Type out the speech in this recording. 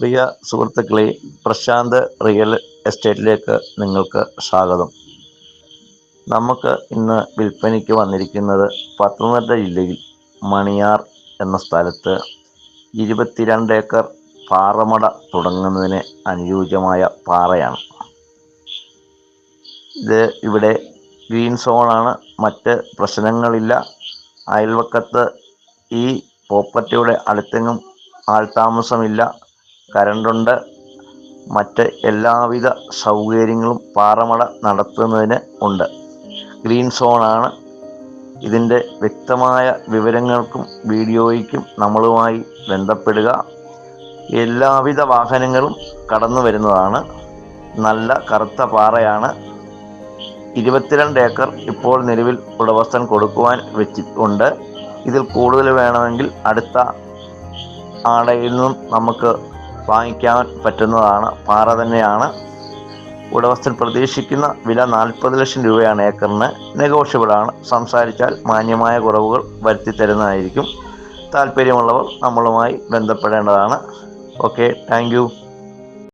പ്രിയ സുഹൃത്തുക്കളെ പ്രശാന്ത് റിയൽ എസ്റ്റേറ്റിലേക്ക് നിങ്ങൾക്ക് സ്വാഗതം. നമുക്ക് ഇന്ന് വിൽപ്പനയ്ക്ക് വന്നിരിക്കുന്നത് പത്തനംതിട്ട ജില്ലയിൽ മണിയാർ എന്ന സ്ഥലത്ത് ഇരുപത്തിരണ്ട് ഏക്കർ പാറമട തുടങ്ങുന്നതിന് അനുയോജ്യമായ പാറയാണ്. ഇത് ഇവിടെ ഗ്രീൻ സോണാണ്. മറ്റ് പ്രശ്നങ്ങളില്ല. അയൽവക്കത്ത് ഈ പ്രോപ്പർട്ടിയുടെ അടുത്തെങ്ങും ആൾതാമസമില്ല കരണ്ടുണ്ട്. മറ്റ് എല്ലാവിധ സൗകര്യങ്ങളും പാറമട നടത്തുന്നതിന് ഉണ്ട്. ഗ്രീൻ സോണാണ്. ഇതിന്റെ വ്യക്തമായ വിവരങ്ങൾക്കും വീഡിയോയ്ക്കും നമ്മളുമായി ബന്ധപ്പെടുക. എല്ലാവിധ വാഹനങ്ങളും കടന്നു വരുന്നതാണ്. നല്ല കറുത്ത പാറയാണ്. ഇരുപത്തിരണ്ട് ഏക്കർ ഇപ്പോൾ നിലവിൽ ഉടമസ്ഥൻ കൊടുക്കുവാൻ വെച്ചിട്ടുണ്ട് ഇതിൽ കൂടുതൽ വേണമെങ്കിൽ അടുത്ത ആടയിൽ നിന്നും നമുക്ക് വാങ്ങിക്കാൻ പറ്റുന്നതാണ്. പാറ തന്നെയാണ്. ഉടമസ്ഥൻ പ്രതീക്ഷിക്കുന്ന വില നാൽപ്പത് ലക്ഷം രൂപയാണ് ഏക്കറിന്. നെഗോഷ്യബിളാണ്. സംസാരിച്ചാൽ മാന്യമായ കുറവുകൾ വരുത്തി തരുന്നതായിരിക്കും. താല്പര്യമുള്ളവർ നമ്മളുമായി ബന്ധപ്പെടേണ്ടതാണ്. Okay thank